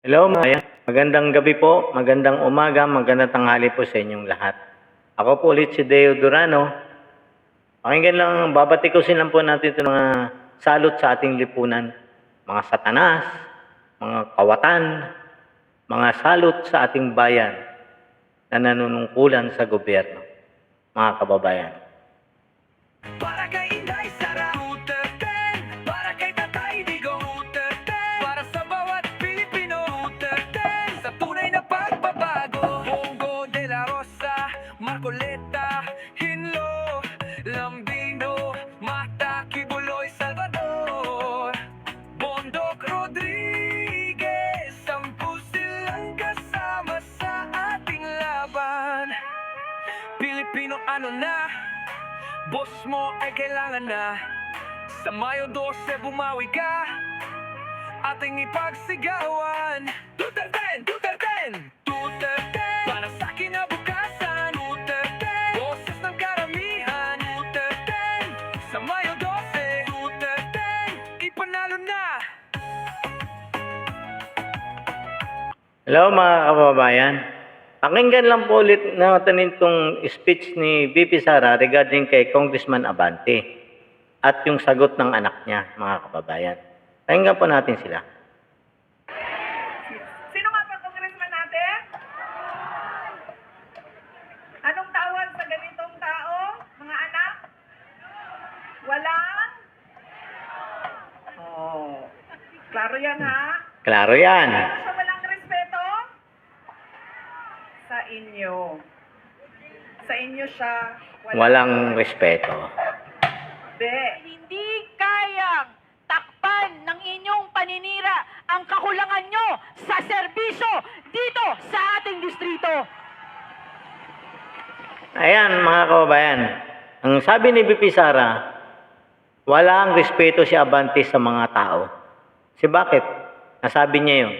Hello, Maya. Magandang gabi po, magandang umaga, magandang tanghali po sa inyong lahat. Ako po ulit si Deo Durano. Pakinggan lang, babatikusin lang po natin itong mga salot sa ating lipunan. Mga satanas, mga kawatan, mga salot sa ating bayan na nanunungkulan sa gobyerno. Mga kababayan. Sa Mayo 12 bumawi ka Ating ipagsigawan Duterte! Duterte! Duterte! Para sa kinabukasan Duterte! Boses ng karamihan Duterte! Sa Mayo 12 Duterte! Ipanalo na! Hello mga kababayan. Pakinggan lang po ulit natin itong speech ni VP Sara regarding kay Congressman Abante at yung sagot ng anak niya, mga kababayan. Pakinggan po natin sila. Sino nga pa congressman natin? Anong tawag sa ganitong tao, mga anak? Walang? Oh. Klaro yan ha? Klaro yan. Siya walang respeto? Sa inyo. Sa inyo siya Walang respeto. Be. hindi kayang takpan ng inyong paninira ang kakulangan nyo sa serbisyo dito sa ating distrito. Ayan mga kababayan. Ang sabi ni VP Sara, walang respeto si Abante sa mga tao. Si bakit? Nasabi niya yun.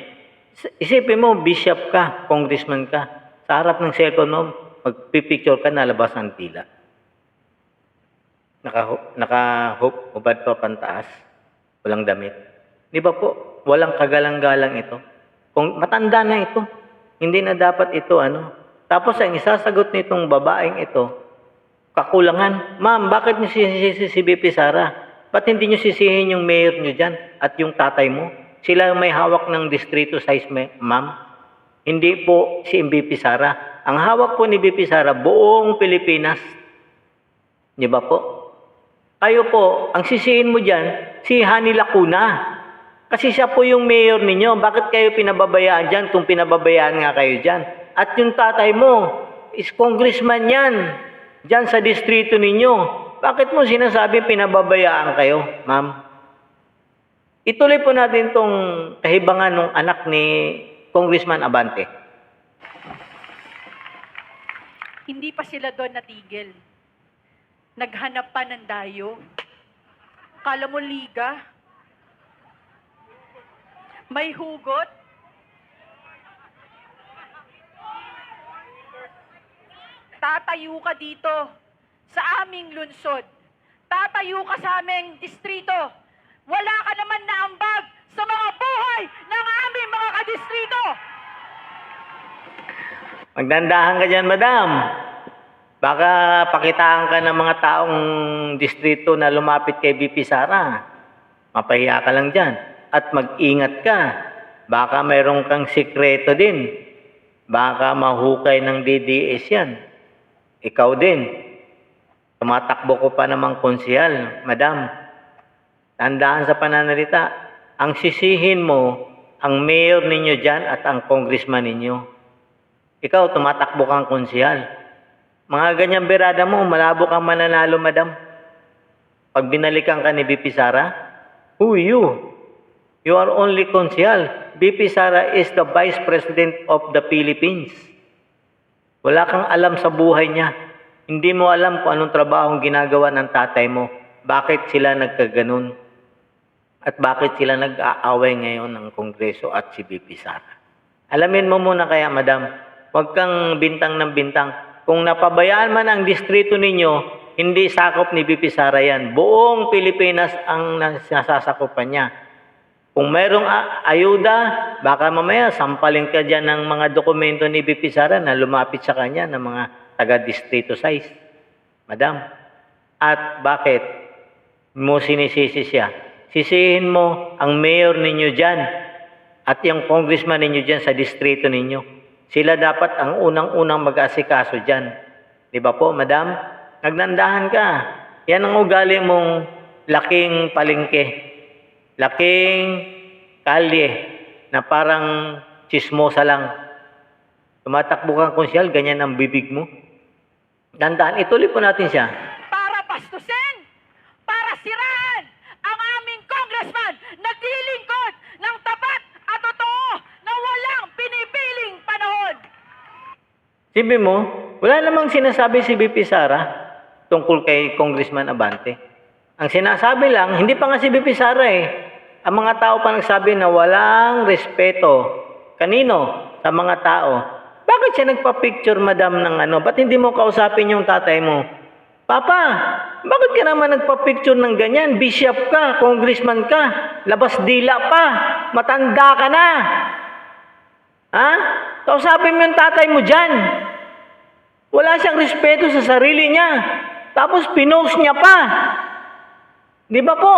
Isipin mo, bishop ka, congressman ka. Sa harap ng cellphone mo, magpipicture ka, nalabas ang tila. Naka, naka hubad pa pantaas. Walang damit. Di ba po, walang kagalang-galang ito. Kung matanda na ito, hindi na dapat ito ano. Tapos ang isasagot nitong babaeng ito, kakulangan. Ma'am, bakit niyo sisisi si BP Sara? Ba't hindi niyo sisihin yung mayor niyo dyan at yung tatay mo? Sila ang may hawak ng distrito size, ma- ma'am. Hindi po si MVP Sara. Ang hawak po ni BP Sara, buong Pilipinas. Di ba po? Kayo po, ang sisihin mo dyan, si Hani Lacuna. Kasi siya po yung mayor ninyo. Bakit kayo pinababayaan dyan kung pinababayaan nga kayo dyan? At yung tatay mo, is congressman yan. Dyan sa distrito ninyo. Bakit mo sinasabi pinababayaan kayo, ma'am? Ituloy po natin tong kahibangan ng anak ni Congressman Abante. Hindi pa sila doon natigil. Naghanap pa ng dayo. Kala mo liga? May hugot? Tatayo ka dito sa aming lunsod. Tatayo ka sa aming distrito. Wala ka naman na ambag sa mga buhay ng aming mga kadistrito. Magdandahan ka dyan, madam. Baka pakitaan ka ng mga taong distrito na lumapit kay BP Sara. Mapahiya ka lang dyan. At mag-ingat ka. Baka mayroon kang sikreto din. Baka mahukay ng DDS yan. Ikaw din. Tumatakbo ko pa namang konsihal, madam. Tandaan sa pananalita, ang sisihin mo, ang mayor ninyo dyan at ang congressman ninyo. Ikaw, tumatakbo kang konsihal. Mga ganyang berada mo, malabo kang mananalo, madam. Pag binalikan ka ni BP Sara, who you? You are only konsihal. BP Sara is the Vice President of the Philippines. Wala kang alam sa buhay niya. Hindi mo alam kung anong trabaho ginagawa ng tatay mo. Bakit sila nagkaganon? At bakit sila nag-aaway ngayon ng Kongreso at si BP Sara? Alamin mo muna kaya, madam, huwag kang bintang ng bintang. Kung napabayaan man ang distrito ninyo, hindi sakop ni BP Sara yan. Buong Pilipinas ang nas- nasasakupan niya. Kung mayroong ayuda, baka mamaya sampalin ka dyan ng mga dokumento ni BP Sara na lumapit sa kanya ng mga taga-distrito size. Madam, at bakit mo sinisisi siya? Sisihin mo ang mayor ninyo dyan at yung congressman ninyo dyan sa distrito ninyo. Sila dapat ang unang-unang mag-asikaso dyan. Di ba po, madam? Nagnandahan ka. Yan ang ugali mong laking palengke. Laking kalye na parang chismosa lang. Tumatakbo kang konsyal, ganyan ang bibig mo. Dandahan, ituloy po natin siya. para pastusin, para siraan ang aming congressman naglilingkod ng tapat at totoo na walang pinipiling panahon. Sabi mo, wala namang sinasabi si BP Sara tungkol kay Congressman Abante. Ang sinasabi lang, hindi pa nga si BP Sara eh. Ang mga tao pa nagsabi na walang respeto. Kanino? Sa mga tao. Bakit siya nagpa-picture, madam, ng ano? Ba't hindi mo kausapin yung tatay mo? Papa, bakit ka naman nagpa-picture ng ganyan? Bishop ka, congressman ka, labas dila pa, matanda ka na. Ha? Kausapin mo yung tatay mo dyan. Wala siyang respeto sa sarili niya. Tapos pinost niya pa. Di ba po?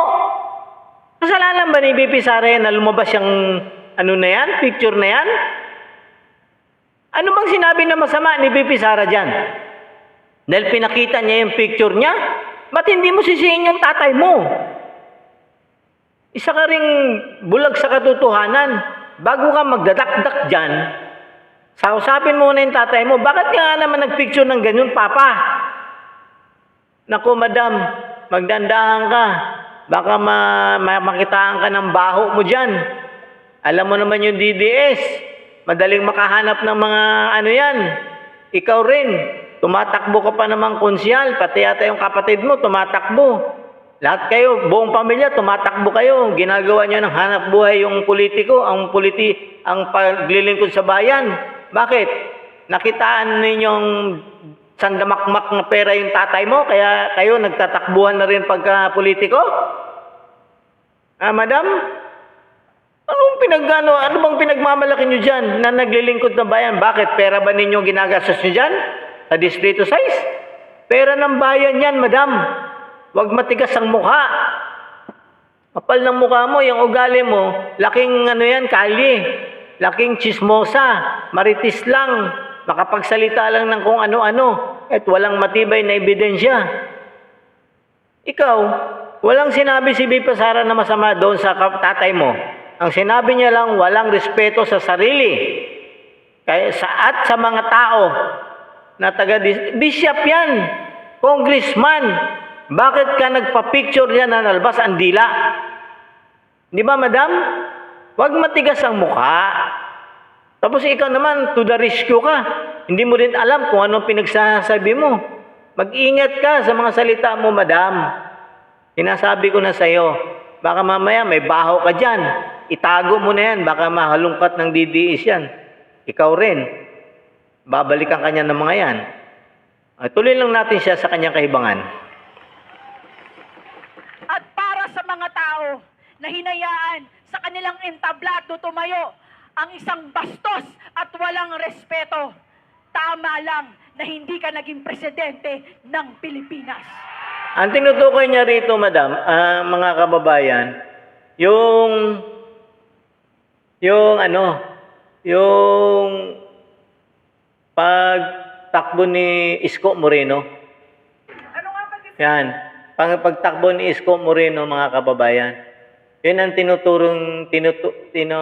Kasalanan ba ni BP yan na lumabas yung ano na yan, picture na yan? Ano bang sinabi na masama ni BP Sara dyan? Dahil pinakita niya yung picture niya? Ba't hindi mo sisihin yung tatay mo? Isa ka ring bulag sa katotohanan. Bago ka magdadakdak dyan, sausapin mo na yung tatay mo, bakit nga naman nagpicture ng ganyan, papa? Naku, madam, magdandahan ka. Baka ma, ma- makitaan ka ng baho mo dyan. Alam mo naman yung DDS. Madaling makahanap ng mga ano yan. Ikaw rin. Tumatakbo ka pa namang konsyal. Pati yata yung kapatid mo, tumatakbo. Lahat kayo, buong pamilya, tumatakbo kayo. Ginagawa nyo ng hanap buhay yung politiko, ang politi, ang paglilingkod sa bayan. Bakit? Nakitaan ninyong sandamakmak na pera yung tatay mo, kaya kayo nagtatakbuhan na rin pagka politiko? Ah, madam? Anong pinagano, ano bang pinagmamalaki nyo dyan na naglilingkod ng bayan? Bakit? Pera ba ninyo ginagastos nyo dyan? Sa distrito size? Pera ng bayan yan, madam. Huwag matigas ang mukha. Kapal ng mukha mo, yung ugali mo, laking ano yan, kalye. Laking chismosa, maritis lang, makapagsalita lang ng kung ano-ano, at walang matibay na ebidensya. Ikaw, walang sinabi si Bipa Sara na masama doon sa tatay mo. Ang sinabi niya lang, walang respeto sa sarili. Kaya sa at sa mga tao na taga bishop yan, congressman. Bakit ka nagpa-picture yan na nalabas ang dila? Di ba, madam? Huwag matigas ang mukha. Tapos ikaw naman, to the rescue ka. Hindi mo rin alam kung anong pinagsasabi mo. Mag-ingat ka sa mga salita mo, madam. Sinasabi ko na sa'yo, baka mamaya may baho ka dyan. Itago mo na yan, baka mahalungkat ng DDS yan. Ikaw rin. Babalikan kanya ng mga yan. Ah, tuloy lang natin siya sa kanyang kahibangan. At para sa mga tao na hinayaan sa kanilang entablado tumayo ang isang bastos at walang respeto, tama lang na hindi ka naging presidente ng Pilipinas. Ang tinutukoy niya rito, madam, ah, mga kababayan, yung yung ano, yung pagtakbo ni Isko Moreno. Ano nga ba di- Yan. Pang pagtakbo ni Isko Moreno, mga kababayan. Yun ang tinuturong, tinutu, tino,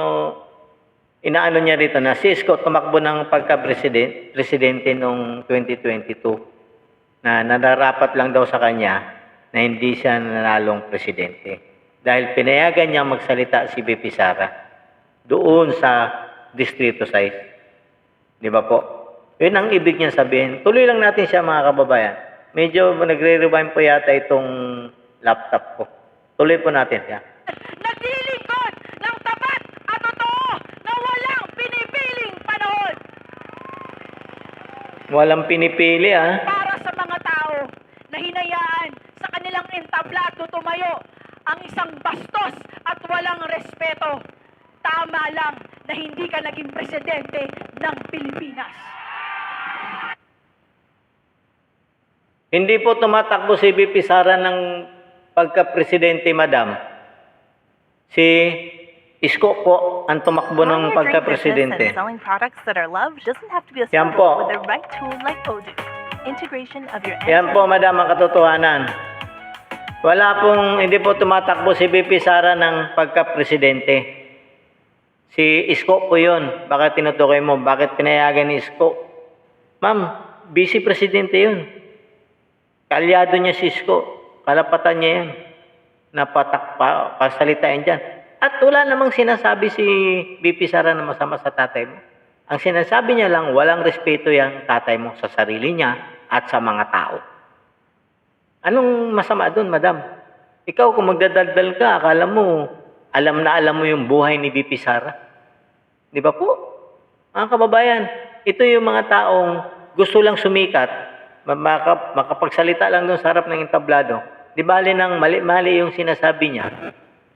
inaano niya rito na si Isko tumakbo ng pagka-presidente presidente noong 2022 na nararapat lang daw sa kanya na hindi siya nanalong presidente. Dahil pinayagan niya magsalita si BP Sara doon sa distrito size. Di ba po? Yun ang ibig niya sabihin. Tuloy lang natin siya mga kababayan. Medyo nagre-rewind po yata itong laptop ko. Tuloy po natin siya. Naglilingkod ng tapat at totoo na walang pinipiling panahon Walang pinipili ah. para sa mga tao na hinayaan sa kanilang entablado tumayo ang isang bastos at walang respeto. Tama lang na hindi ka naging presidente ng Pilipinas. Hindi po tumatakbo si VP Sara ng pagka-presidente, madam. Si Isko po ang tumakbo ng pagka-presidente. Yan po. Yan po, madam, ang katotohanan. Wala pong, hindi po tumatakbo si VP Sara ng pagka-presidente. Si Isko po yun. Bakit tinutukoy mo? Bakit pinayagan ni Isko? Ma'am, vice presidente yun. Kalyado niya si Isko. Kalapatan niya yan. Napatak pa, pasalitain dyan. At wala namang sinasabi si VP Sara na masama sa tatay mo. Ang sinasabi niya lang, walang respeto yung tatay mo sa sarili niya at sa mga tao. Anong masama doon, madam? Ikaw, kung magdadaldal ka, akala mo, alam na alam mo yung buhay ni VP Sara. Di ba po? Mga kababayan, ito yung mga taong gusto lang sumikat, ma- maka- makapagsalita lang doon sa harap ng entablado. Di bali nang mali-mali yung sinasabi niya,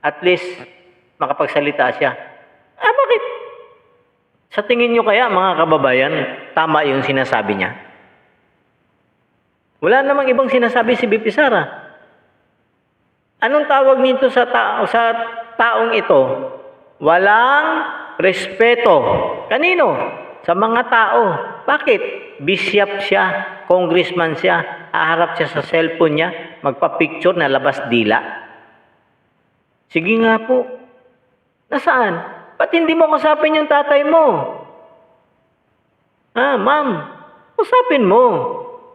at least makapagsalita siya. Ah, bakit? Sa tingin nyo kaya, mga kababayan, tama yung sinasabi niya? Wala namang ibang sinasabi si BP Sara. Anong tawag nito sa tao sa taong ito? Walang respeto. Kanino? Sa mga tao. Bakit? Bishop siya, congressman siya, haharap siya sa cellphone niya, magpa-picture na labas dila. Sige nga po. Nasaan? Ba't hindi mo kasapin yung tatay mo? Ah, ma'am, usapin mo.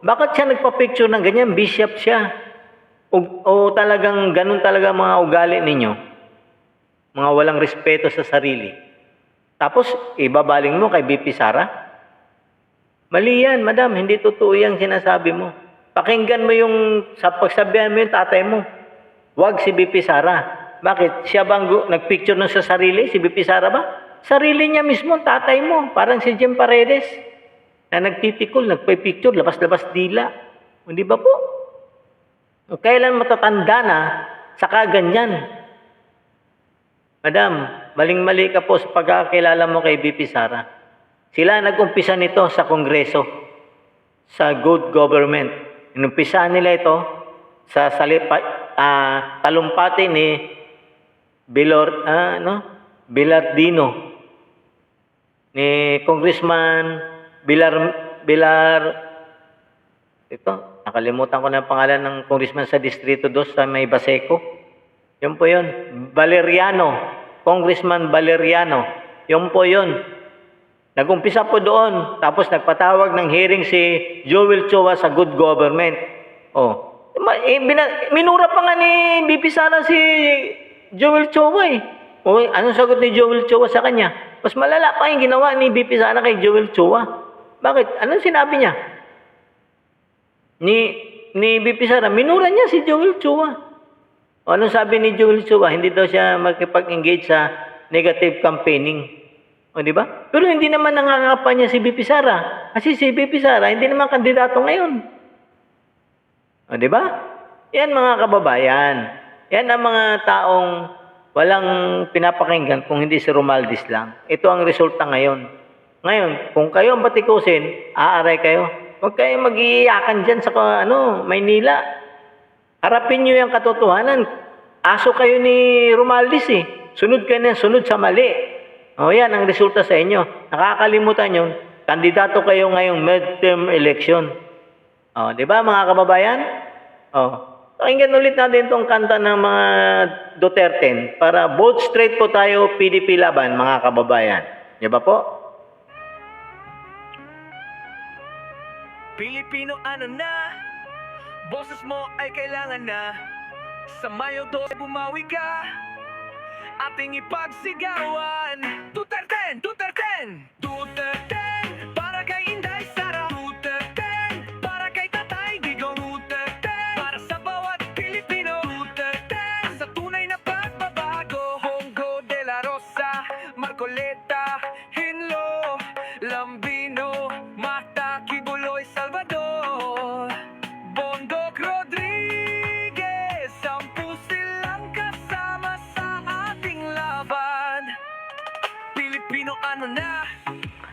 Bakit siya nagpa-picture ng ganyan? Bishop siya. O, o talagang ganun talaga mga ugali ninyo? Mga walang respeto sa sarili. Tapos, ibabaling mo kay BP Sara? Mali yan, madam. Hindi totoo yung sinasabi mo. Pakinggan mo yung, sa pagsabihan mo yung tatay mo. Huwag si BP Sara. Bakit? Siya bang nagpicture nun sa sarili? Si BP Sara ba? Sarili niya mismo, tatay mo. Parang si Jim Paredes. Na nagtitikol, nagpa-picture, labas-labas dila. Hindi ba po? O Kailan matatanda na, saka ganyan. Madam, maling-mali ka po sa pagkakilala mo kay BP Sara. Sila nag-umpisa nito sa Kongreso, sa good government. Inumpisa nila ito sa salipa, ah, talumpati ni Bilor, ah, ano? Bilardino ni Congressman Bilar Bilar ito, nakalimutan ko na ang pangalan ng congressman sa Distrito 2 sa May Baseco. Yun po yun. Valeriano. Congressman Valeriano. Yun po yun. Nagumpisa po doon. Tapos nagpatawag ng hearing si Joel Chua sa good government. Oh. Eh, minura pa nga ni BP Sara si Joel Chua eh. O, anong sagot ni Joel Chua sa kanya? Mas malala pa yung ginawa ni BP Sara kay Joel Chua. Bakit? Anong sinabi niya? Ni ni BP Sara, minura niya si Joel Chua. O anong sabi ni Joel Chua? Hindi daw siya makipag-engage sa negative campaigning. O di ba? Pero hindi naman nangangapa niya si BP Sara. Kasi si BP Sara, hindi naman kandidato ngayon. O di ba? Yan mga kababayan. Yan ang mga taong walang pinapakinggan kung hindi si Romaldis lang. Ito ang resulta ngayon. Ngayon, kung kayo ang batikusin, aaray kayo. Huwag kayo mag-iiyakan dyan sa ano, Maynila. Harapin nyo yung katotohanan. Aso kayo ni Romaldis eh. Sunod kayo na sunod sa mali. O yan ang resulta sa inyo. Nakakalimutan nyo, kandidato kayo ngayong midterm election. O, di ba mga kababayan? O, pakinggan ulit natin itong kanta ng mga Duterte para vote straight po tayo PDP laban mga kababayan. Di ba po? Pilipino ano na Boses mo ay kailangan na Sa Mayo 2 bumawi ka Ating ipagsigawan! Duterte! Duterte!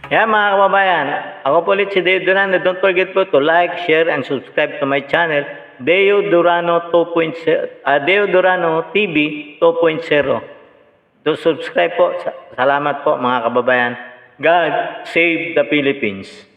Yan mga kababayan, ako po ulit si Deo Durano. Don't forget po to like, share, and subscribe to my channel, Deo Durano 2.0, ah, Deo Durano TV 2.0. To subscribe po. Sa- Salamat po mga kababayan. God save the Philippines.